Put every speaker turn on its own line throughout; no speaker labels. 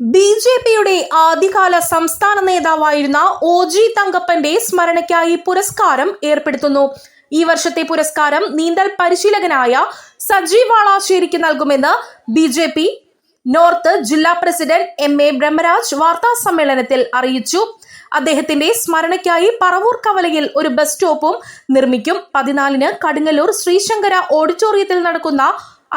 B J പിയുടെ ആദ്യകാല സംസ്ഥാന നേതാവായിരുന്ന ഒ ജി തങ്കപ്പന്റെ സ്മരണയ്ക്കായി പുരസ്കാരം ഏർപ്പെടുത്തുന്നു. ഈ വർഷത്തെ പുരസ്കാരം നീന്തൽ പരിശീലകനായ സജീവ് വാളാശ്ശേരിക്ക് നൽകുമെന്ന് ബി ജെ പി നോർത്ത് ജില്ലാ പ്രസിഡന്റ് എം എ ബ്രഹ്മരാജ് വാർത്താ സമ്മേളനത്തിൽ അറിയിച്ചു. അദ്ദേഹത്തിന്റെ സ്മരണയ്ക്കായി പറവൂർ കവലയിൽ ഒരു ബസ് സ്റ്റോപ്പും നിർമ്മിക്കും. പതിനാലിന് കടുങ്ങല്ലൂർ ശ്രീശങ്കര ഓഡിറ്റോറിയത്തിൽ നടക്കുന്ന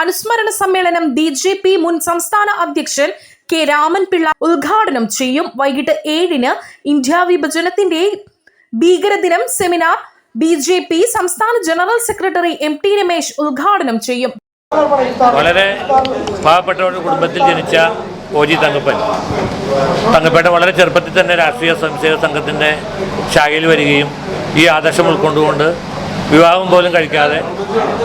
അനുസ്മരണ സമ്മേളനം ബി ജെ പി മുൻ സംസ്ഥാന അധ്യക്ഷൻ കെ രാമൻപിള്ള ഉദ്ഘാടനം ചെയ്യും. വൈകിട്ട് ഏഴിന് ഇന്ത്യ വിഭജനത്തിന്റെ ഭീകരദിനം സെമിനാർ. ബി ജെ പി സംസ്ഥാന general secretary M T Ramesh ഉദ്ഘാടനം ചെയ്യും.
വളരെ പാവപ്പെട്ട കുടുംബത്തിൽ ജനിച്ച ഒ ജി തങ്കപ്പൻ. തങ്കപ്പേട്ട വളരെ ചെറുപ്പത്തിൽ തന്നെ രാഷ്ട്രീയ സ്വയംസേവക സംഘത്തിന്റെ ശാഖയിൽ വരികയും ഈ ആദർശം ഉൾക്കൊണ്ടുകൊണ്ട് വിവാഹം പോലും കഴിക്കാതെ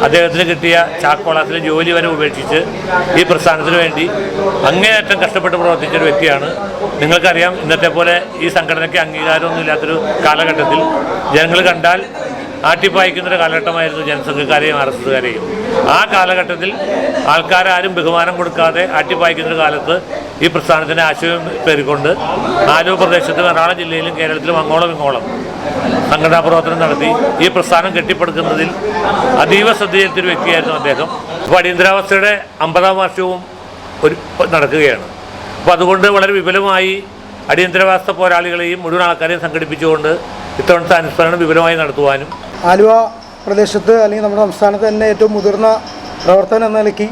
അദ്ദേഹത്തിന് കിട്ടിയ ചാക്കോളാസിലെ ജോലി വരെ ഉപേക്ഷിച്ച് ഈ പ്രസ്ഥാനത്തിന് വേണ്ടി അങ്ങേയറ്റം കഷ്ടപ്പെട്ട് പ്രവർത്തിച്ച ഒരു വ്യക്തിയാണ്. നിങ്ങൾക്കറിയാം ഇന്നത്തെ പോലെ ഈ സംഘടനയ്ക്ക് അംഗീകാരമൊന്നും ഇല്ലാത്തൊരു കാലഘട്ടത്തിൽ ജനങ്ങൾ കണ്ടാൽ ആട്ടിപ്പായിക്കുന്ന ഒരു കാലഘട്ടമായിരുന്നു ജനസംഘക്കാരെയും ആർ എസ് എസുകാരെയും ആ കാലഘട്ടത്തിൽ ആൾക്കാരാരും ബഹുമാനം കൊടുക്കാതെ ആട്ടിപ്പായിക്കുന്നൊരു കാലത്ത് ഈ പ്രസ്ഥാനത്തിന് ആശയം പേരിക്കൊണ്ട് ആലുവ പ്രദേശത്തും എറണാകുളം ജില്ലയിലും കേരളത്തിലും അങ്ങോളം ഇങ്ങോളം സംഘടനാ പ്രവർത്തനം നടത്തി ഈ പ്രസ്ഥാനം കെട്ടിപ്പടുക്കുന്നതിൽ അതീവ ശ്രദ്ധേയത്തൊരു വ്യക്തിയായിരുന്നു അദ്ദേഹം. അപ്പോൾ അടിയന്തരാവസ്ഥയുടെ അമ്പതാം വർഷവും ഒരു നടക്കുകയാണ്. അപ്പോൾ അതുകൊണ്ട് വളരെ വിപുലമായി അടിയന്തരാവസ്ഥ പോരാളികളെയും മുഴുവൻ ആൾക്കാരെയും സംഘടിപ്പിച്ചുകൊണ്ട് ഇത്തവണത്തെ അനുസ്മരണം വിപുലമായി നടത്തുവാനും
ആലുവ പ്രദേശത്ത് അല്ലെങ്കിൽ നമ്മുടെ സംസ്ഥാനത്ത് തന്നെ ഏറ്റവും മുതിർന്ന പ്രവർത്തനം എന്ന നിലയ്ക്ക്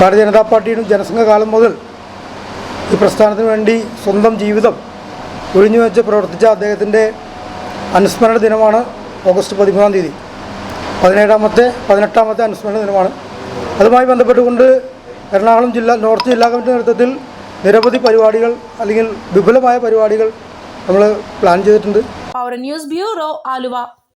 ഭാരതീയ ജനതാ പാർട്ടിയുടെ ജനസംഘ കാലം മുതൽ ഈ പ്രസ്ഥാനത്തിന് വേണ്ടി സ്വന്തം ജീവിതം ഒഴിഞ്ഞു വെച്ച് പ്രവർത്തിച്ച അദ്ദേഹത്തിന്റെ അനുസ്മരണ ദിനമാണ് ഓഗസ്റ്റ് പതിമൂന്നാം തീയതി. പതിനേഴാമത്തെ പതിനെട്ടാമത്തെ അനുസ്മരണ ദിനമാണ്. അതുമായി ബന്ധപ്പെട്ടുകൊണ്ട് എറണാകുളം ജില്ല നോർത്ത് ജില്ലാ കമ്മിറ്റി നേതൃത്വത്തിൽ നിരവധി പരിപാടികൾ അല്ലെങ്കിൽ വിപുലമായ പരിപാടികൾ നമ്മൾ പ്ലാൻ ചെയ്തിട്ടുണ്ട്.
our news bureau, Alua.